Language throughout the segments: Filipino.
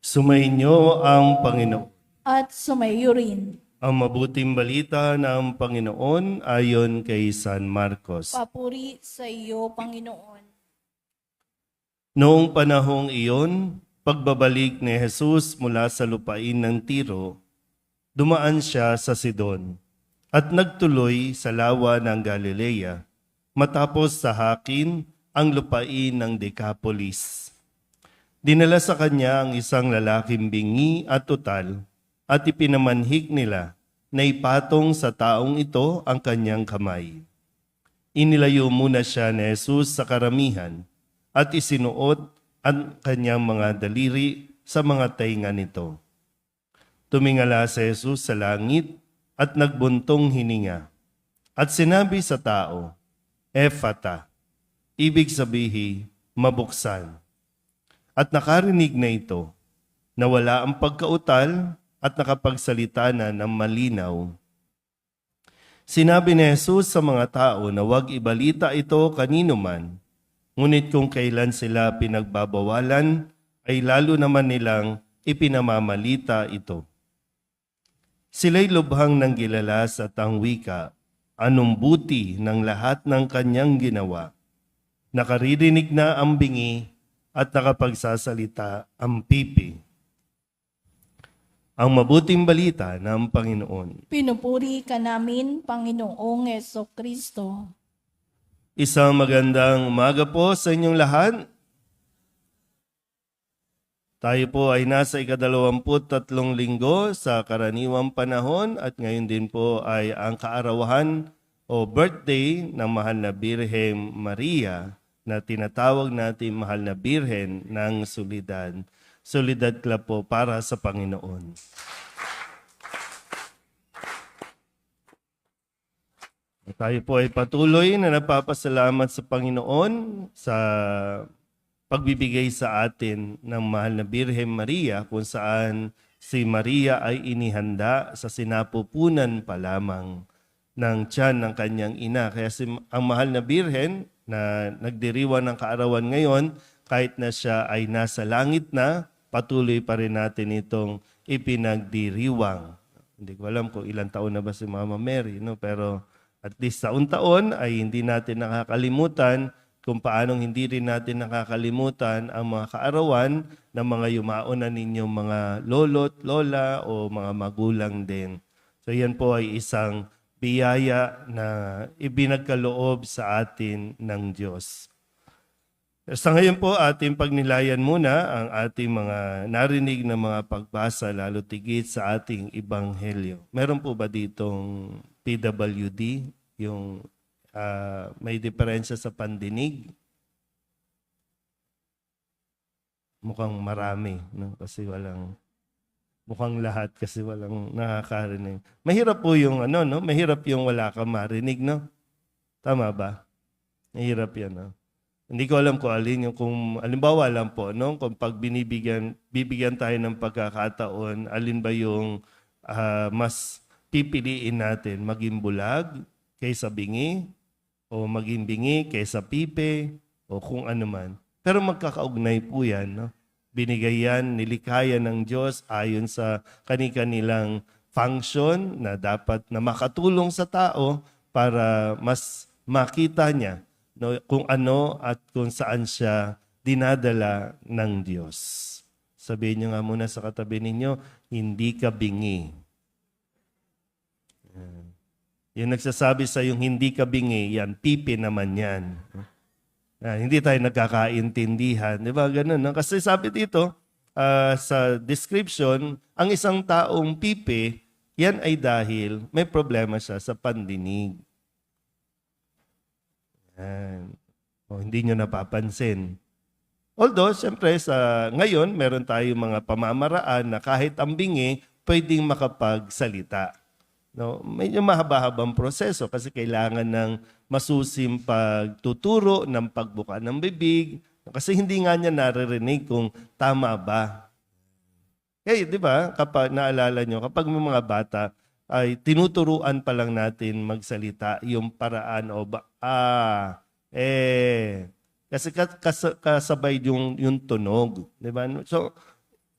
Sumainyo ang Panginoon. at sumayo rin. Ang mabuting balita ng Panginoon ayon kay San Marcos. Papuri sa iyo, Panginoon. Noong panahong iyon, pagbabalik ni Jesus mula sa lupain ng Tiro, dumaan siya sa Sidon at nagtuloy sa lawa ng Galilea matapos sa hakin ang lupain ng Decapolis. Dinala sa kanya ang isang lalaking bingi at tutal at ipinamanhik nila na ipatong sa taong ito ang kanyang kamay. Inilayo muna siya ni Jesus sa karamihan at isinuot ang kanyang mga daliri sa mga tainga nito. Tumingala si Jesus sa langit at nagbuntong hininga. At sinabi sa tao, Ephata, ibig sabihi, mabuksan. At nakarinig na ito, na wala ang pagkautal at nakapagsalita na ng malinaw. Sinabi ni Jesus sa mga tao na huwag ibalita ito kanino man, ngunit kung kailan sila pinagbabawalan, ay lalo naman nilang ipinamamalita ito. Sila'y lubhang ng gilalas at ang wika, anong buti ng lahat ng kanyang ginawa. Nakaririnig na ang bingi at nakapagsasalita ang pipi. Ang mabuting balita ng Panginoon. Pinupuri ka namin, Panginoong Yeso Kristo. Isang magandang umaga po sa inyong lahat. Tayo po ay nasa ikadalawamput tatlong linggo sa karaniwang panahon at ngayon din po ay ang kaarawahan o birthday ng mahal na Birhen Maria na tinatawag natin mahal na Birhen ng Solidad. Solidad Club po para sa Panginoon. Tayo po ay patuloy na napapasalamat sa Panginoon sa pagbibigay sa atin ng mahal na Birhen Maria kung saan si Maria ay inihanda sa sinapupunan pa lamang ng tiyan ng kanyang ina. Kaya si, ang mahal na Birhen na nagdiriwan ng kaarawan ngayon, kahit na siya ay nasa langit na, patuloy pa rin natin itong ipinagdiriwang. Hindi ko alam kung ilang taon na ba si Mama Mary, no? pero at least taon-taon ay hindi natin nakakalimutan kung paanong hindi rin natin nakakalimutan ang mga kaarawan ng mga yumaon ninyong mga lolo't lola o mga magulang din. So yan po ay isang biyaya na ibinagkaloob sa atin ng Diyos. Sa ngayon po, ating pagnilayan muna ang ating mga narinig na mga pagbasa, lalo tigit sa ating ibanghelyo. Meron po ba ditong PWD, yung ah, may diferensya sa pandinig? Mukhang marami, no? Kasi walang mukhang lahat kasi walang nakakarinig. Mahirap po yung ano, no? Mahirap yung wala kang marinig, no? Tama ba? Mahirap 'yan, no? Hindi ko alam kung alin yung kung alimbawa lang po no kung pag binibigyan bibigyan tayo ng pagkakataon alin ba yung ah, mas pipiliin natin maging bulag kaysa bingi o maging bingi kaysa pipe o kung ano man. Pero magkakaugnay po yan. No? Binigay yan, nilikaya ng Diyos ayon sa kani-kanilang function na dapat na makatulong sa tao para mas makita niya no, kung ano at kung saan siya dinadala ng Diyos. Sabihin niyo nga muna sa katabi ninyo, hindi ka bingi. Yan. Yung nagsasabi sa yung hindi ka bingi, yan, pipi naman yan. Ah, hindi tayo nagkakaintindihan. Di ba? Ganun. No? Kasi sabi dito, ah, sa description, ang isang taong pipi, yan ay dahil may problema siya sa pandinig. Yan. O, hindi nyo napapansin. Although, siyempre, sa ngayon, meron tayong mga pamamaraan na kahit ang bingi, pwedeng makapagsalita. No, medyo mahaba-habang proseso kasi kailangan ng masusim pagtuturo ng pagbuka ng bibig kasi hindi nga niya naririnig kung tama ba. Kaya, di ba, kapag naalala nyo, kapag may mga bata ay tinuturuan pa lang natin magsalita yung paraan o ba, ah, eh, kasi kas- kas- kasabay yung, yung tunog. Di ba? So,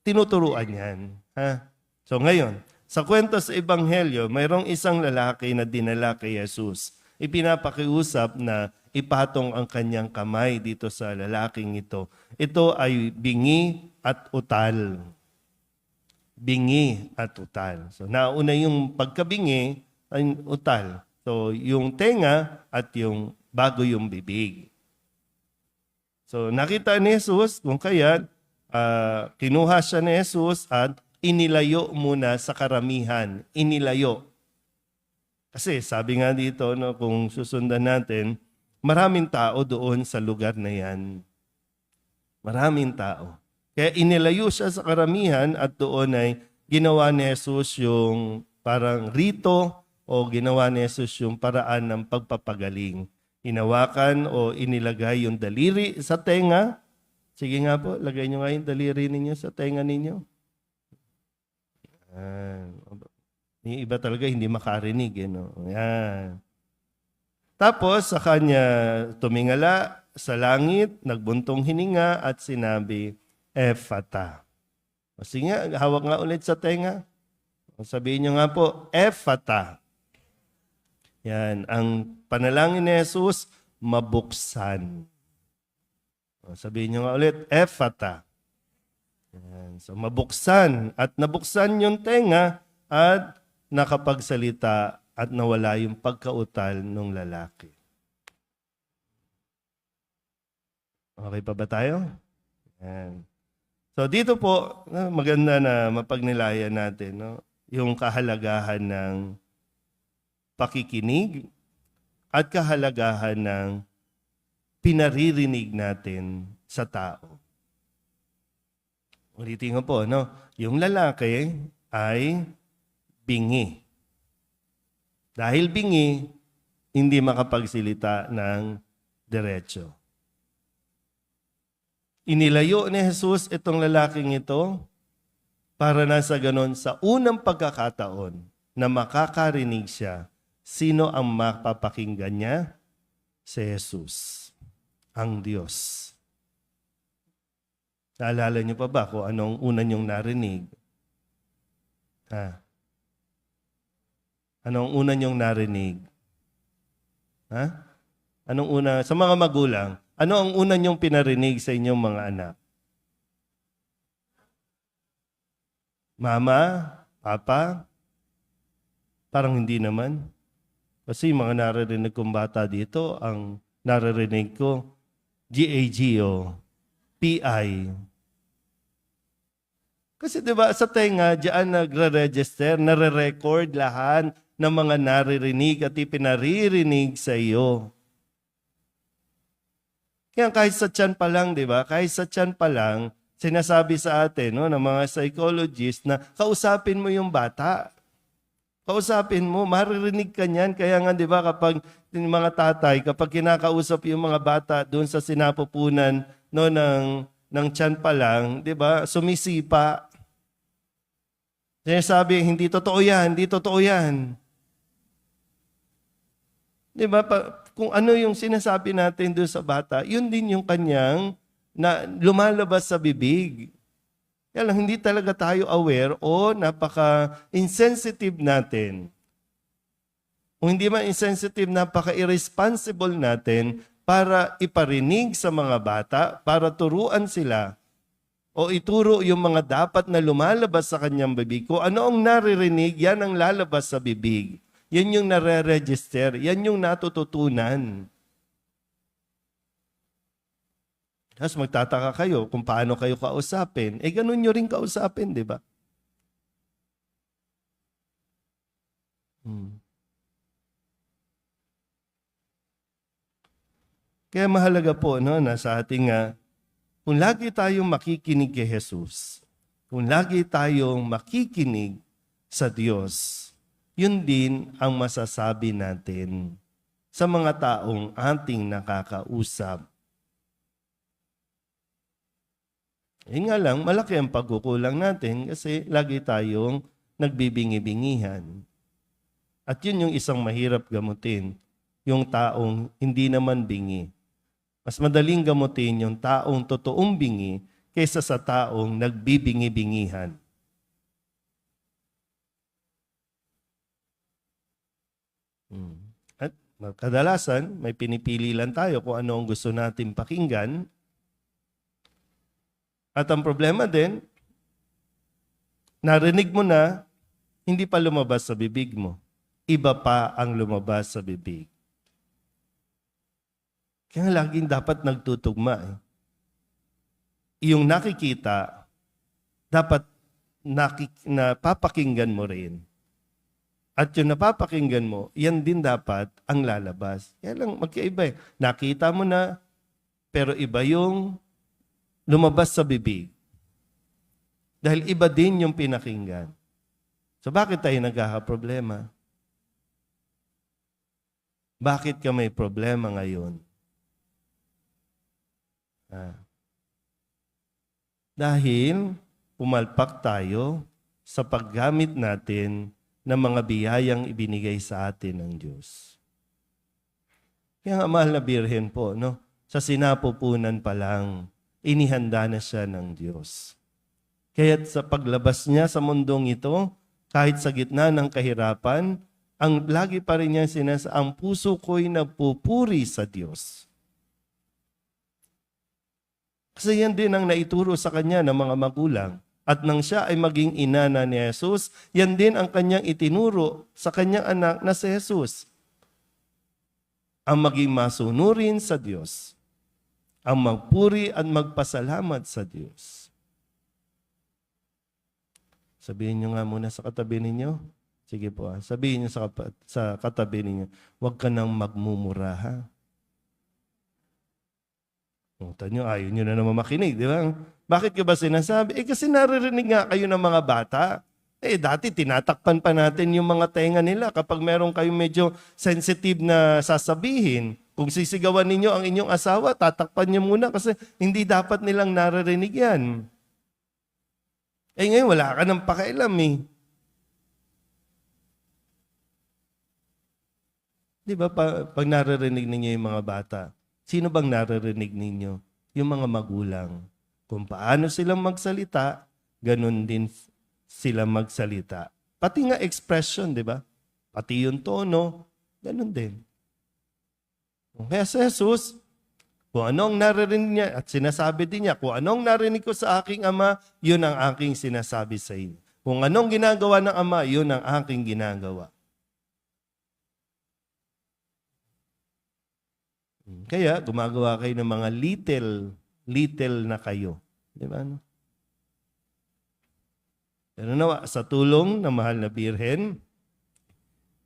tinuturuan yan. Ha? So ngayon, sa kwento sa Ebanghelyo, mayroong isang lalaki na dinala kay Jesus. Ipinapakiusap na ipatong ang kanyang kamay dito sa lalaking ito. Ito ay bingi at utal. Bingi at utal. So nauna yung pagkabingi ay utal. So yung tenga at yung bago yung bibig. So nakita ni Jesus kung kaya ah, kinuha siya ni Jesus at inilayo muna sa karamihan. Inilayo. Kasi sabi nga dito, no, kung susundan natin, maraming tao doon sa lugar na yan. Maraming tao. Kaya inilayo siya sa karamihan at doon ay ginawa ni Jesus yung parang rito o ginawa ni Jesus yung paraan ng pagpapagaling. Inawakan o inilagay yung daliri sa tenga. Sige nga po, lagay nyo nga yung daliri ninyo sa tenga ninyo. Yan. Yung iba talaga hindi makarinig. Eh, no? Yan. Tapos sa kanya tumingala sa langit, nagbuntong hininga at sinabi, Efata. O sige nga, hawak nga ulit sa tenga. O sabihin nyo nga po, Efata. Yan, ang panalangin ni Jesus, mabuksan. O sabihin nyo nga ulit, Efata. Yan. So mabuksan at nabuksan yung tenga at nakapagsalita at nawala yung pagkautal ng lalaki. Okay pa ba tayo? Yan. So dito po, maganda na mapagnilayan natin no, yung kahalagahan ng pakikinig at kahalagahan ng pinaririnig natin sa tao. Ulitin ko po, no? Yung lalaki ay bingi. Dahil bingi, hindi makapagsilita ng diretso. Inilayo ni Jesus itong lalaking ito para na sa ganon sa unang pagkakataon na makakarinig siya, sino ang mapapakinggan niya? Si Jesus, ang Diyos. Naalala niyo pa ba kung anong una niyong narinig? Ha? Anong una niyong narinig? Ha? Anong una? Sa mga magulang, ano ang una niyong pinarinig sa inyong mga anak? Mama? Papa? Parang hindi naman. Kasi mga naririnig kong bata dito, ang naririnig ko, GAGO, PI. Kasi 'di ba sa tenga diyan nagre-register, nare-record lahat ng mga naririnig at ipinaririnig sa iyo. Kaya kahit sa tiyan pa lang, 'di ba? Kahit sa tiyan pa lang, sinasabi sa atin no ng mga psychologists na kausapin mo yung bata. Kausapin mo, maririnig ka niyan. Kaya nga 'di ba kapag yung mga tatay, kapag kinakausap yung mga bata doon sa sinapupunan no ng ng tiyan pa lang, 'di ba? Sumisipa. Sinasabi, hindi totoo 'yan, hindi totoo 'yan. 'Di ba? Pa- kung ano yung sinasabi natin doon sa bata, yun din yung kanyang na lumalabas sa bibig. Kaya lang, hindi talaga tayo aware o napaka-insensitive natin. Kung hindi man insensitive, napaka-irresponsible natin para iparinig sa mga bata, para turuan sila o ituro yung mga dapat na lumalabas sa kanyang bibig. Kung ano ang naririnig, yan ang lalabas sa bibig. Yan yung nare-register. Yan yung natututunan. Tapos magtataka kayo kung paano kayo kausapin. Eh, ganun nyo rin kausapin, di ba? Hmm. Kaya mahalaga po no, na sa ating, ah, kung lagi tayong makikinig kay Jesus, kung lagi tayong makikinig sa Diyos, yun din ang masasabi natin sa mga taong ating nakakausap. Yun nga lang, malaki ang pagkukulang natin kasi lagi tayong nagbibingi-bingihan. At yun yung isang mahirap gamutin, yung taong hindi naman bingi. Mas madaling gamutin yung taong totoong bingi kaysa sa taong nagbibingi-bingihan. Hmm. At kadalasan, may pinipili lang tayo kung ano ang gusto natin pakinggan. At ang problema din, narinig mo na, hindi pa lumabas sa bibig mo. Iba pa ang lumabas sa bibig. Kaya laging dapat nagtutugma. Eh. Yung nakikita, dapat nakik- napapakinggan mo rin. At yung napapakinggan mo, yan din dapat ang lalabas. Kaya lang magkaiba eh. Nakita mo na, pero iba yung lumabas sa bibig. Dahil iba din yung pinakinggan. So bakit tayo nagkakaproblema? Bakit ka may problema ngayon? Ah. Dahil pumalpak tayo sa paggamit natin ng mga biyayang ibinigay sa atin ng Diyos. Kaya nga mahal na birhen po, no? sa sinapupunan pa lang, inihanda na siya ng Diyos. Kaya sa paglabas niya sa mundong ito, kahit sa gitna ng kahirapan, ang lagi pa rin niya sinas, ang puso ko'y nagpupuri sa Diyos. Kasi yan din ang naituro sa kanya ng mga magulang. At nang siya ay maging ina na ni Jesus, yan din ang kanyang itinuro sa kanyang anak na si Jesus. Ang maging masunurin sa Diyos. Ang magpuri at magpasalamat sa Diyos. Sabihin nyo nga muna sa katabi ninyo. Sige po, ah. sabihin nyo sa, kapa- sa katabi ninyo, huwag ka nang magmumura, ha? O, tanyo, ayaw nyo na naman makinig, di ba? Bakit ka ba sinasabi? Eh kasi naririnig nga kayo ng mga bata. Eh dati tinatakpan pa natin yung mga tenga nila kapag meron kayong medyo sensitive na sasabihin. Kung sisigawan ninyo ang inyong asawa, tatakpan niyo muna kasi hindi dapat nilang naririnig yan. Eh ngayon wala ka ng pakialam eh. Di ba pa, pag naririnig ninyo yung mga bata, sino bang naririnig ninyo? Yung mga magulang. Kung paano silang magsalita, ganun din sila magsalita. Pati nga expression, di ba? Pati yung tono, ganun din. Kaya si Jesus, kung anong naririnig niya, at sinasabi din niya, kung anong narinig ko sa aking ama, yun ang aking sinasabi sa inyo. Kung anong ginagawa ng ama, yun ang aking ginagawa. Kaya gumagawa kayo ng mga little, little na kayo. Di ba? No? Pero nawa, sa tulong ng mahal na birhen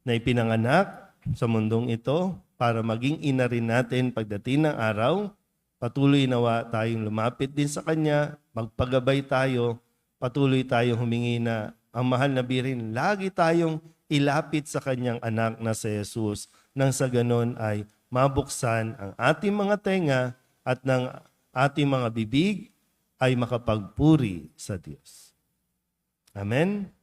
na ipinanganak sa mundong ito para maging ina rin natin pagdating ng araw, patuloy nawa tayong lumapit din sa Kanya, magpagabay tayo, patuloy tayong humingi na ang mahal na birhen, lagi tayong ilapit sa Kanyang anak na si Jesus. Nang sa ganon ay mabuksan ang ating mga tenga at ng ating mga bibig ay makapagpuri sa Diyos. Amen?